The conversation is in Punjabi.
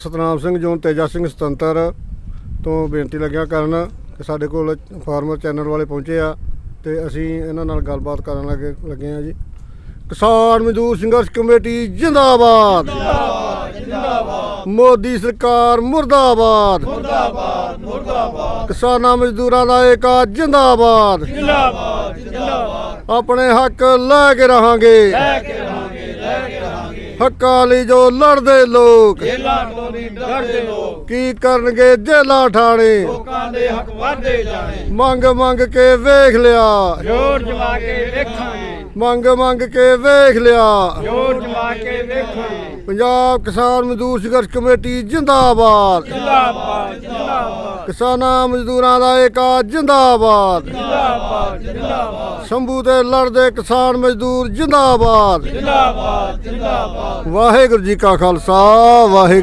ਸਤਨਾਮ ਸਿੰਘ ਜੋਨ ਤੇਜਾ ਸਿੰਘ ਸੁਤੰਤਰ ਤੋਂ ਬੇਨਤੀ ਲੱਗਿਆ ਕਰਨ ਕਿ ਸਾਡੇ ਕੋਲ ਫਾਰਮਰ ਚੈਨਲ ਵਾਲੇ ਪਹੁੰਚੇ ਆ ਤੇ ਅਸੀਂ ਇਹਨਾਂ ਨਾਲ ਗੱਲਬਾਤ ਕਰਨ ਲੱਗੇ ਲੱਗੇ ਆ ਜੀ। ਕਿਸਾਨ ਮਜ਼ਦੂਰ ਸੰਘਰਸ਼ ਕਮੇਟੀ ਜਿੰਦਾਬਾਦ। ਜਿੰਦਾਬਾਦ। ਜਿੰਦਾਬਾਦ ਮੋਦੀ ਸਰਕਾਰ ਮੁਰਦਾਬਾਦ। ਮੁਰਦਾਬਾਦ ਮੁਰਦਾਬਾਦ। ਕਿਸਾਨਾਂ ਮਜ਼ਦੂਰਾਂ ਦਾ ਏਕਾ ਜਿੰਦਾਬਾਦ। ਜਿੰਦਾਬਾਦ ਜਿੰਦਾਬਾਦ। ਆਪਣੇ ਹੱਕ ਲੈ ਕੇ ਰਹਾਂਗੇ। ਲੈ ਕੇ ਲੈ ਕੇ ਰਹਾਂਗੇ ਹੱਕਾਂ ਲਈ ਜੋ ਲੜਦੇ ਲੋਕ। ਜੇਲਾਂ ਤੋਂ ਨਹੀਂ ਡਰਦੇ ਲੋਕ। ਕੀ ਕਰਨਗੇ ਜੇਲਾਂ ਠਾਣੇ? ਲੋਕਾਂ ਦੇ ਹੱਕ ਵਾਧੇ ਜਾਣੇ। ਮੰਗ ਮੰਗ ਕੇ ਵੇਖ ਲਿਆ। ਜੋਰ ਜਮਾ ਕੇ ਵੇਖਾਂਗੇ। ਮੰਗ ਮੰਗ ਕੇ ਵੇਖ ਲਿਆ। ਜੋਰ ਜਮਾ ਕੇ ਵੇਖਾਂਗੇ। ਪੰਜਾਬ ਕਿਸਾਨ ਮਜ਼ਦੂਰ ਸੰਘਰਸ਼ ਕਮੇਟੀ ਜਿੰਦਾਬਾਦ। ਜਿੰਦਾਬਾਦ। ਕਿਸਾਨਾਂ ਮਜ਼ਦੂਰਾਂ ਦਾ ਏਕਾ ਜਿੰਦਾਬਾਦ। ਜਿੰਦਾਬਾਦ ਜਿੰਦਾਬਾਦ। ਸ਼ੰਭੂ ਤੇ ਲੜਦੇ ਕਿਸਾਨ ਮਜ਼ਦੂਰ ਜਿੰਦਾਬਾਦ। ਜਿੰਦਾਬਾਦ ਜਿੰਦਾਬਾਦ। ਵਾਹਿਗੁਰੂ ਜੀ ਕਾ ਖਾਲਸਾ ਵਾਹਿਗੁਰੂ